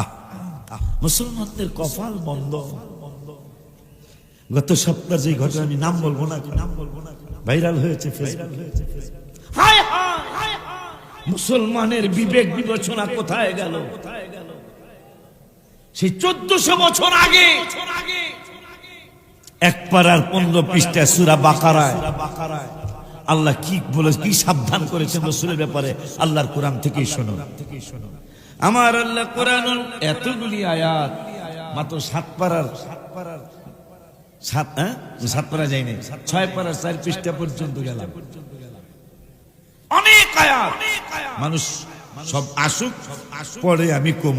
আহ মুসলমানদের কপাল বন্ধ। গত সপ্তাহে যে ঘটনা আমি নাম বলব না নাম বলব না ভাইরাল হয়েছে হায় হায়, মুসলমানের বিবেক বিবেচনা কোথায় গেল? সেই চোদ্দশো বছর আগে এক পাড়ার পনেরো পৃষ্ঠা সুরা বাকারায় আল্লাহ কি বলে, কি সাবধান করেছেন রসুলের ব্যাপারে? আল্লাহর কোরআন থেকেই শোনো আমার আল্লাহ কোরআন এতগুলি আয়াত, মাত্র সাত পাড়ার সাত পাড়ার সাত হ্যাঁ? সাত পাড়া যায়নি, ছয় পাড়ার চার পৃষ্ঠা পর্যন্ত গেলাম। অনেক আয়াত। মানুষ সব আসুক, পরে আমি কম।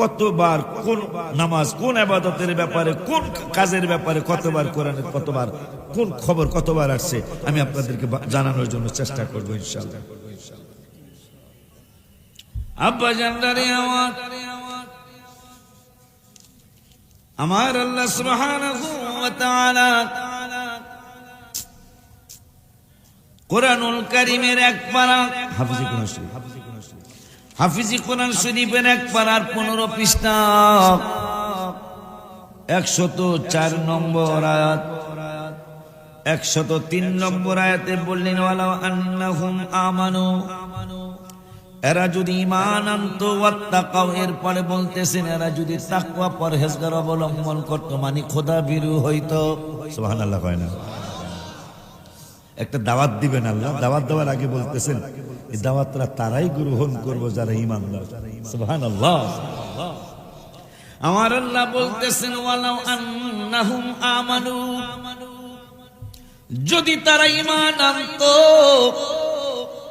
কতবার কোন নামাজ, কোন আবাদতের ব্যাপারে, কোন কাজের ব্যাপারে কতবার কোরআনের, কতবার, কোন খবর কতবার আসছে, আমি আপনাদেরকে জানানোর জন্য চেষ্টা করব ইনশাল্লাহ আব্বা জানদারে আমার আমার আল্লাহ কোরআনুল এক পারা, হাফিজি কোরআন শরীফ। হাফিজি কোরআন শরীফের এক পারার পনেরো পৃষ্ঠা। একশত চার নম্বর আয়াত। একশত তিন নম্বর আয়াতে বললেন, ওয়ালাউ আন্নাহুম আমানু। এরা যদি ইমান আনতো ওয়াত্তাকাও এরপরে বলতেছেন, এরা যদি তাকওয়া পরহেজগার অবলম্বন করতো মানে খোদা বিরু হইতো। সুবহানাল্লাহ কয় না। একটা দাওয়াত দিবেন আল্লাহ, দাওয়াত দেওয়ার আগে বলতেছেন, এই দাওয়াতরা তারাই গ্রহণ করব যারা ইমানদার সুবহানাল্লাহ। আমার আল্লাহ বলতেছেন, ওয়ালাউ আন্নাহুম আমানু। যদি তারা ইমান আনতো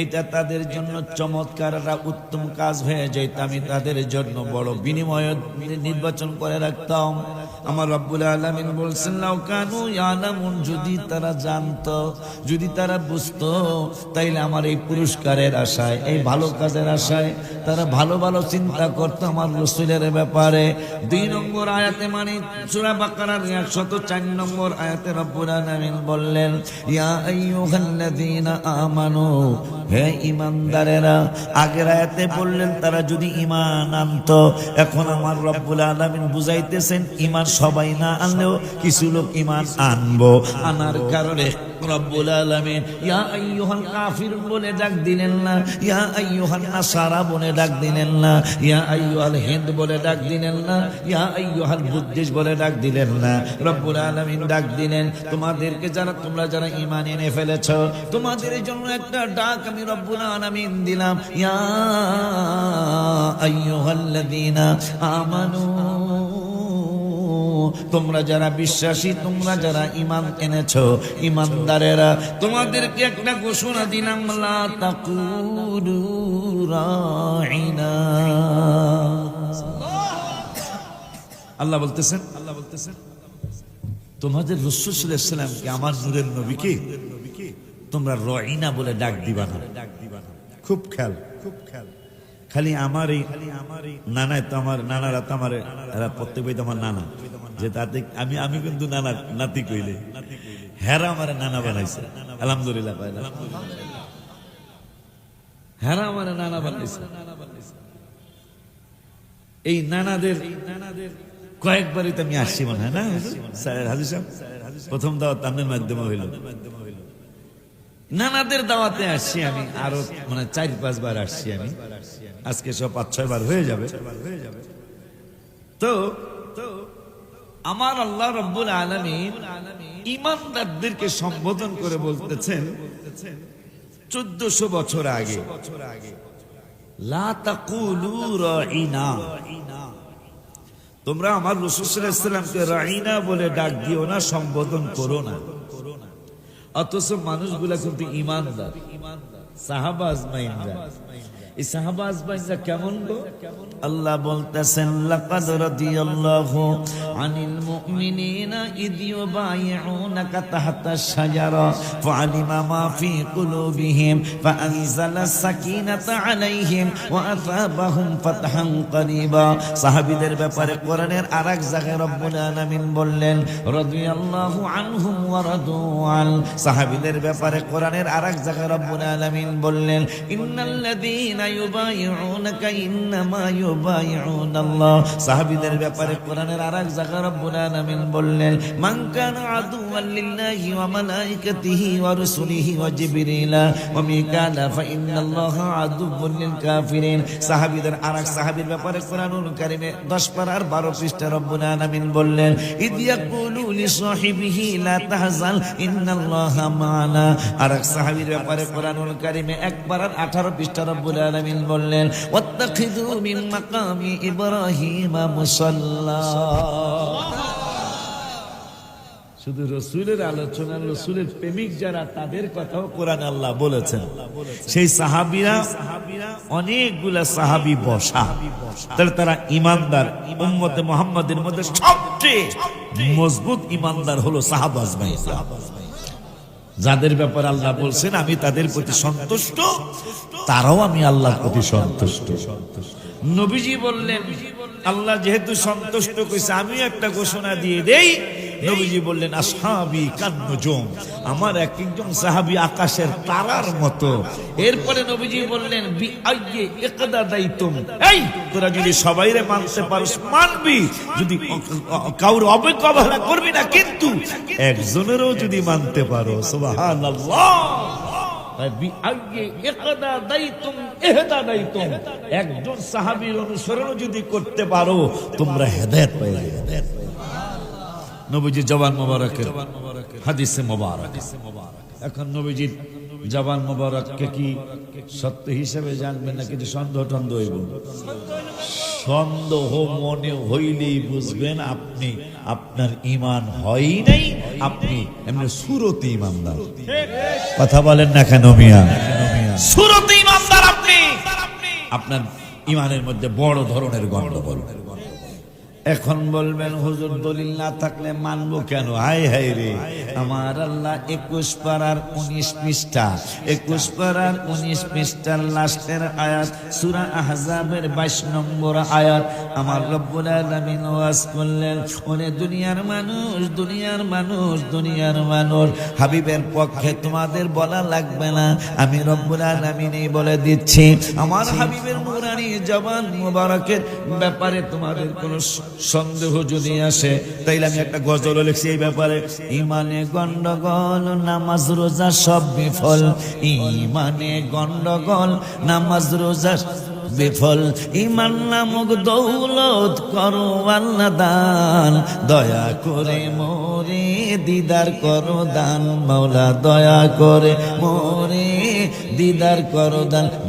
এইটা তাদের জন্য চমৎকার উত্তম কাজ হয়ে যাইত আমি তাদের জন্য বড় বিনিময় নির্বাচন করে রাখতাম। আমার রব্বুল আলামিন বলছেন, লাউ কানু ইয়ালামুন, যদি তারা জানতো, যদি তারা বুঝতো, তাইলে আমার এই পুরস্কারের আশায়, এই ভালো কাজের আশায় তারা ভালো ভালো চিন্তা করতো আমার রসুলের ব্যাপারে। দুই নম্বর আয়াতে মানে সূরা বাকারার একশত চার নম্বর আয়াতে রব্বুল আলামিন বললেন, ইয়া আমানু হে ইমানদারেরা, আগের আয়াতে বললেন, তারা যদি ইমান আনতো, এখন আমার রব্বুল আলামিন বুঝাইতেছেন ইমান সবাই না আনলেও কিছু লোক ইমান আনব। আনার কারণে রব্বুল আলামিন বলে ডাক দিলেন না বলে ডাক দিলেন না, ইয়া বলে ডাক দিলেন না বলে ডাক দিলেন না। রব্বুল আলামিন ডাক দিলেন, তোমাদেরকে যারা, তোমরা যারা এনে ফেলেছো, তোমাদের জন্য একটা ডাক আমি রব্বুল আলামিন দিলাম, ইয়া আমানু। তোমরা যারা বিশ্বাসী, তোমরা যারা ইমান এনেছো ইমানদারেরা তোমাদেরকে একটা ঘোষণা দিলাম আল্লাহ বলতেছেন আল্লাহ বলতেছেন, তোমাদের রসুল ইসলামকে আমার নূরের নবীকে তোমরা রইনা বলে ডাক দিবা না। খুব খেয়াল। খুব খেয়াল খালি আমার এই নানায় তো আমার, নানারা তো আমার, এরা প্রত্যেক বই আমার নানা। যে তাতে আমি আমি কিন্তু নানা, নাতি কইলে। হেরা আমার নানা বানাইছে। আলহামদুলিল্লাহ হেরা আমার নানা বানাইছে। এই নানাদের নানাদের কয়েকবারই তো আমি আসছি মনে হয় না? স্যার সাহেব, প্রথম দাওয়াত তাদের মাধ্যমে হইল। নানাদের দাওয়াতে আসছি আমি। আরও মানে চার পাঁচ বার আসছি আমি। আজকে সব পাঁচ, ছয় বার হয়ে যাবে। তো আমার আল্লাহ রব্বুল আলমিন ইমানদারদেরকে সম্বোধন করে বলতেছেন, চোদ্দশো বছর আগে তোমরা আমার রসুলামকে রাইনা বলে ডাক দিও না, সম্বোধন করো না। অথচ মানুষগুলা কিন্তু ইমানদার সাহাবাজ মাইন্দা এই সাহাবাজ ভাইরা কেমন গো? আল্লাহ বলতেছেন, লাকাদ সাহাবীদের ব্যাপারে কোরআনের আরেক জায়গায় বললেন, রাদিয়াল্লাহু আনহুম ওয়া রাদু আন। সাহাবীদের ব্যাপারে কোরআনের আরেক জায়গায় রব্বুল আলামিন বললেন ইন্নাল্লাযীনা সাহাবীদের ব্যাপারে কোরআনের আরেক জায়গায় রব্বুল আলামিন বললেন, মান কানা আদুওয়ান লিল্লাহি ওয়া মালাইকাতিহি ওয়া রুসুলিহি ওয়া মিকালা ফা ইন্নাল্লাহা আদুওয়ান লিল কাফিরিন. সাহাবীদের আরেক সাহাবীর ব্যাপারে কোরআনুল কারীমে 10 পারার 12 পৃষ্ঠা রব্বুল আলামিন বললেন, ইদ ইয়াকুলু লি সাহিবিহি লা তাহজান ইন্নাল্লাহা মা'ানা আরেক সাহাবীর ব্যাপারে কোরআনুল কারীমে এক পারার 18 পৃষ্ঠা রব্বুল আলামিন বললেন, ওয়াত্তাখিযু মিন মাকামি ইব্রাহিম মুসাল্লা। শুধু রসুলের আলোচনা, রসুলের প্রেমিক যারা, তাদের কথাও কোরআন আল্লাহ বলেছেন। সেই সাহাবিরা অনেকগুলা সাহাবি বসা। তাহলে তারা ইমানদার। উম্মতে মোহাম্মদের মধ্যে সবচেয়ে মজবুত ইমানদার হলো সাহাবাজ ভাই সাহাবাজ ভাই যাদের ব্যাপারে আল্লাহ বলছেন, আমি তাদের প্রতি সন্তুষ্ট, তারাও আমি আল্লাহর প্রতি সন্তুষ্ট। নবীজি বললেন, আল্লাহ যেহেতু সন্তুষ্ট কইছে, আমিও একটা ঘোষণা দিয়ে দেই নবীজি বললেন, আসহাবি কান্নজম। আমার এক একজন সাহাবি আকাশের তারার মতো। এরপরে নবীজি বললেন, বি আইয়ে একদা দায়িতুম এই, তোরা যদি সবাইরে মানতে পারস, মানবি। যদি কাউর অবৈজ্ঞ করবি না, কিন্তু একজনেরও যদি মানতে পারো, সুবহানাল্লাহ। একজন সাহাবির অনুসরণ যদি করতে পারো, তোমরা হেদায়ত পেয়ে যাবে নবীজি জবান মোবারকের হাদিসে মোবারক। এখন নবীজির জবান মোবারককে কি সত্য হিসেবে জানবেন না কিছু সন্দেহ টন্দেহ হইব? সন্দেহ মনে হইলেই বুঝবেন আপনি আপনার ইমান হয় নাই আপনি এমনি সুরতি ইমানদার কথা বলেন না কেন মিয়া? সুরতি ইমানদার আপনি। আপনার ইমানের মধ্যে বড় ধরনের গন্ডগোল। এখন বলবেন, হুজুর, দলিল না থাকলে মানবো কেন? হাই হাই রে। আমার আল্লাহ একুশ পাড়ার উনিশ পৃষ্ঠা। একুশ পাড়ার উনিশ পৃষ্ঠার লাস্টের আয়াত, সুরা আহজাবের বাইশ নম্বর আয়াত। আমার রব্বুল আলামিন ওয়াজ করলেন, ওরে দুনিয়ার মানুষ দুনিয়ার মানুষ দুনিয়ার মানুষ, হাবিবের পক্ষে তোমাদের বলা লাগবে না। আমি রব্বুল আলামিনই বলে দিচ্ছি, আমার হাবিবের নুরানি জবান মুবারকের ব্যাপারে তোমাদের কোনো সন্দেহ যদি আসে, তাইলে আমি একটা গজল লিখছি এই ব্যাপারে। ইমানে গন্ডগোল, নামাজ, রোজা সব বিফল। ইমানে গন্ডগোল, নামাজ, রোজা বিফল। ইমান নামক দৌলত করো আল্লাহ দান। দয়া করে মোরে দিদার করো দান। মাওলা, দয়া করে মোরে দিদার করো দান।